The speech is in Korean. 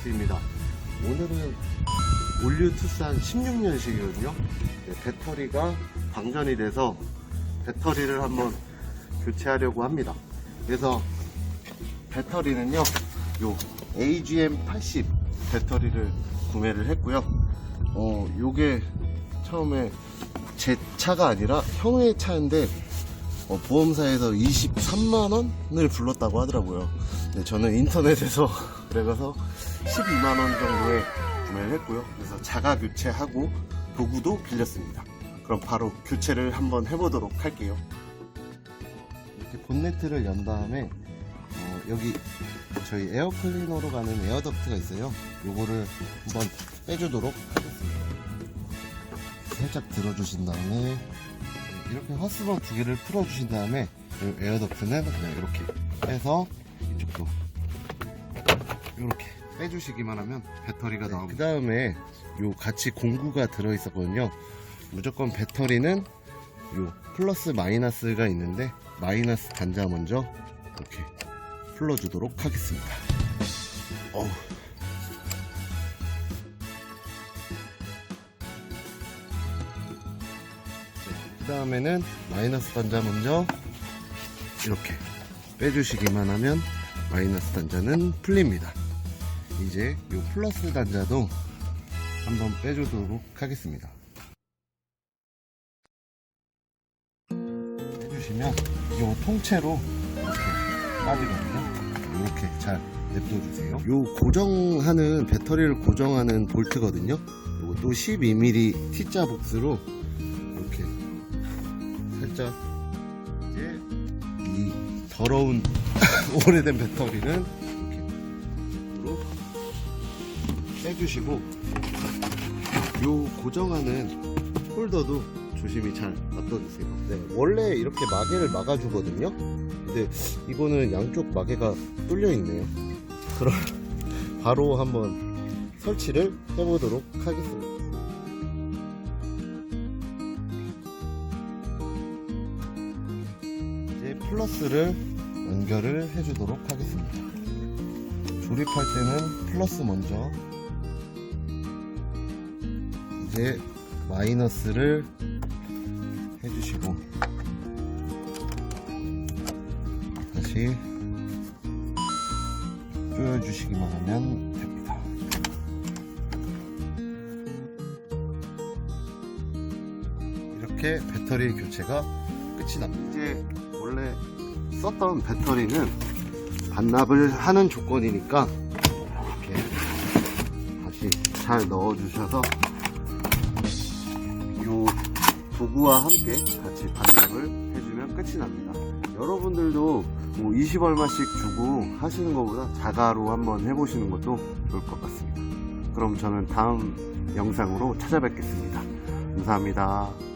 에어덕트입니다. 오늘은 올류 투싼 16년식이거든요. 배터리가 방전이 돼서 배터리를 한번 교체하려고 합니다. 그래서 배터리는요, 요 AGM 80 배터리를 구매를 했고요. 어, 요게 처음에 제 차가 아니라 형의 차인데 어, 보험사에서 23만 원을 불렀다고 하더라고요. 네, 저는 인터넷에서 그래서 12만 원 정도에 구매를 했고요. 그래서 자가 교체하고 도구도 빌렸습니다. 그럼 바로 교체를 한번 해보도록 할게요. 이렇게 본네트를 연 다음에 어, 여기 저희 에어클리너로 가는 에어덕트가 있어요. 요거를 한번 빼주도록 하겠습니다. 살짝 들어주신 다음에 이렇게 허스번 두 개를 풀어주신 다음에 이 에어덕트는 그냥 이렇게 빼서 이쪽도 이렇게 빼주시기만 하면 배터리가 나옵니다. 그 다음에 요 같이 공구가 들어있었거든요. 무조건 배터리는 요 플러스 마이너스가 있는데 마이너스 단자 먼저 이렇게 풀러주도록 하겠습니다. 어우. 다음에는 마이너스 단자 먼저 이렇게 빼주시기만 하면 마이너스 단자는 풀립니다. 이제 이 플러스 단자도 한번 빼주도록 하겠습니다. 빼주시면 이 통째로 이렇게 빠지거든요. 이렇게 잘 냅둬주세요. 요 고정하는 배터리를 고정하는 볼트거든요. 이것도 12mm T자 복스로 이렇게 살짝 이제 이 더러운 오래된 배터리는 이렇게 으로 빼주시고 요 고정하는 홀더도 조심히 잘 놔둬주세요. 네, 원래 이렇게 마개를 막아주거든요. 근데 이거는 양쪽 마개가 뚫려 있네요. 그럼 바로 한번 설치를 해보도록 하겠습니다. 플러스를 연결을 해주도록 하겠습니다. 조립할 때는 플러스 먼저 이제 마이너스를 해주시고 다시 조여주시기만 하면 됩니다. 이렇게 배터리 교체가 끝이 납니다. 이제 원래 썼던 배터리는 반납을 하는 조건이니까 이렇게 다시 잘 넣어주셔서 요 도구와 함께 같이 반납을 해주면 끝이 납니다. 여러분들도 뭐 20얼마씩 주고 하시는 것보다 자가로 한번 해보시는 것도 좋을 것 같습니다. 그럼 저는 다음 영상으로 찾아뵙겠습니다. 감사합니다.